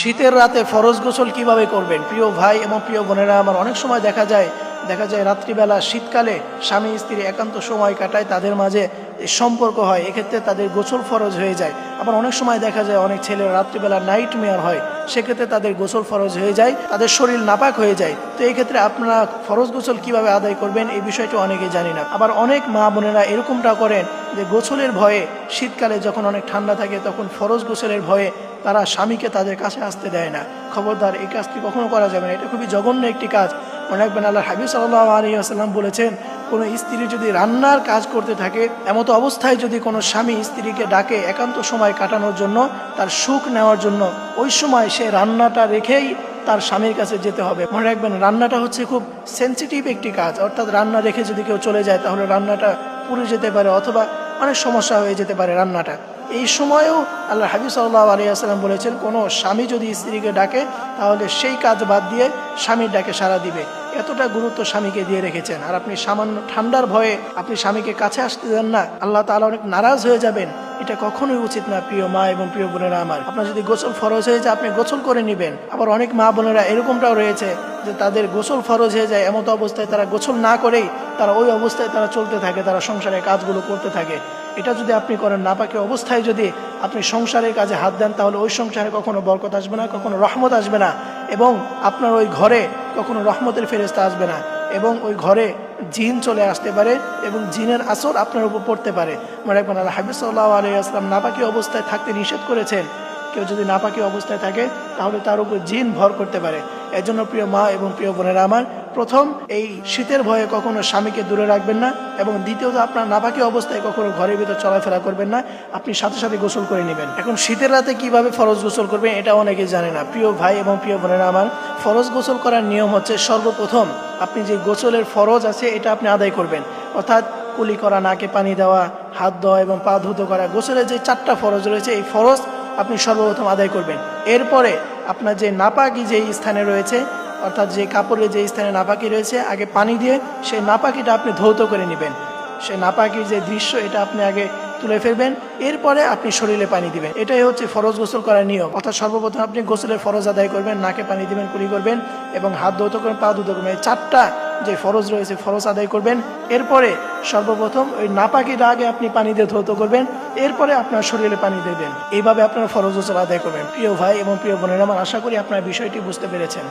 শীতের রাতে ফরজ গোসল কীভাবে করবেন? প্রিয় ভাই এবং প্রিয় বোনেরা, আমার অনেক সময় দেখা যায় দেখা যায় রাত্রিবেলা, শীতকালে স্বামী স্ত্রী একান্ত সময় কাটায়, তাদের মাঝে সম্পর্ক হয়, এক্ষেত্রে তাদের গোসল ফরজ হয়ে যায়। আবার অনেক সময় দেখা যায় অনেক ছেলে রাত্রিবেলা নাইট মেয়ার হয়, সেক্ষেত্রে তাদের গোসল ফরজ হয়ে যায়, তাদের শরীর নাপাক হয়ে যায়। তো এই ক্ষেত্রে আপনারা ফরজ গোসল কীভাবে আদায় করবেন, এই বিষয়টা অনেকে জানি না। আবার অনেক মা বোনেরা এরকমটা করেন যে গোসলের ভয়ে শীতকালে যখন অনেক ঠান্ডা থাকে, তখন ফরজ গোসলের ভয়ে তারা স্বামীকে তাদের কাছে আসতে দেয় না। খবরদার, এই কাজটি কখনো করা যাবে না? এটা খুবই জঘন্য একটি কাজ। মনে রাখবেন আল্লাহ হাবিব সাল্লাহ আলী আসাল্লাম বলেছেন, কোনো স্ত্রী যদি রান্নার কাজ করতে থাকে, এমত অবস্থায় যদি কোনো স্বামী স্ত্রীকে ডাকে একান্ত সময় কাটানোর জন্য, তার সুখ নেওয়ার জন্য, ওই সময় সে রান্নাটা রেখেই তার স্বামীর কাছে যেতে হবে। মনে রাখবেন, রান্নাটা হচ্ছে খুব সেন্সিটিভ একটি কাজ। অর্থাৎ রান্না রেখে যদি কেউ চলে যায়, তাহলে রান্নাটা পুড়ে যেতে পারে অথবা অনেক সমস্যা হয়ে যেতে পারে রান্নাটা। এই সময়েও আল্লাহ হাবিব সাল্লাহ আলিয়াল্লাম বলেছেন, কোনো স্বামী যদি স্ত্রীকে ডাকে, তাহলে সেই কাজ বাদ দিয়ে স্বামীর ডাকে সাড়া দিবে। এতটা গুরুত্ব স্বামীকে দিয়ে রেখেছেন। আর আপনি সামান্য ঠান্ডার ভয়ে আপনি স্বামীকে কাছে আসতে দেন না। আল্লাহ তালা অনেক নারাজ হয়ে যাবেন। এটা কখনোই উচিত না, প্রিয় মা এবং প্রিয় বোনেরা আমার। আপনার যদি গোসল ফরজ হয়ে যায়, আপনি গোসল করে নেবেন। আবার অনেক মা বোনেরা এরকমটাও রয়েছে যে তাদের গোসল ফরজ হয়ে যায় এমত অবস্থায় তারা গোসল না করেই তারা ওই অবস্থায় তারা চলতে থাকে, তারা সংসারের কাজগুলো করতে থাকে। এটা যদি আপনি করেন নাপাকে অবস্থায় যদি আপনি সংসারের কাজে হাত দেন, তাহলে ওই সংসারে কখনো বরকত আসবে না, কখনো রহমত আসবে না এবং আপনার ওই ঘরে কখনো রহমতের ফেরেস্তা আসবে না। এবং ওই ঘরে জিন চলে আসতে পারে এবং জিনের আসর আপনার উপর পড়তে পারে। মনে রাখবেন, আল্লাহ হাবিব সাল্লাহ আলী আসলাম নাপাকি অবস্থায় থাকতে নিষেধ করেছেন। কেউ যদি নাপাকি অবস্থায় থাকে, তাহলে তার উপর জিন ভর করতে পারে। এর জন্য প্রিয় মা এবং প্রিয় বোনেরা আমার, প্রথম, এই শীতের ভয়ে কখনো স্বামীকে দূরে রাখবেন না এবং দ্বিতীয়ত আপনার নাপাকি অবস্থায় কখনো ঘরের ভিতর চলাফেরা করবেন না। আপনি সাথে সাথে গোসল করে নেবেন। এখন শীতের রাতে কীভাবে ফরজ গোসল করবেন এটা অনেকেই জানে না। প্রিয় ভাই এবং প্রিয় বোনেরা আমার, ফরজ গোসল করার নিয়ম হচ্ছে সর্বপ্রথম আপনি যে গোসলের ফরজ আছে এটা আপনি আদায় করবেন। অর্থাৎ কুলি করা, নাকে পানি দেওয়া, হাত দেওয়া এবং পা ধুতো করা, গোসলের যে চারটা ফরজ রয়েছে, এই ফরজ আপনি সর্বপ্রথম আদায় করবেন। এরপরে আপনার যে নাপাকি যে স্থানে রয়েছে, অর্থাৎ যে কাপড়ের যে স্থানে নাপাকি রয়েছে, আগে পানি দিয়ে সেই নাপাকিটা আপনি ধৌত করে নেবেন। সেই নাপাকির যে দৃশ্য, এটা আপনি আগে তুলে ফেলবেন। এরপরে আপনি শরীরে পানি দিবেন। এটাই হচ্ছে ফরজ গোসল করার নিয়ম। অর্থাৎ সর্বপ্রথম আপনি গোসলের ফরজ আদায় করবেন, নাকে পানি দিবেন কুলি করবেন এবং হাত ধৌত করবেন, পা ধৌত করবেন। চারটা যে ফরজ রয়েছে ফরজ আদায় করবেন। এরপরে সর্বপ্রথম ওই নাপাকির আগে আপনি পানি দিয়ে ধৌত করবেন। এরপরে আপনার শরীরে পানি দেবেন এইভাবে আপনার ফরজ ওসল আদায় করবেন। প্রিয় ভাই এবং প্রিয় বোনেরা, আমার আশা করি আপনার বিষয়টি বুঝতে পেরেছেন।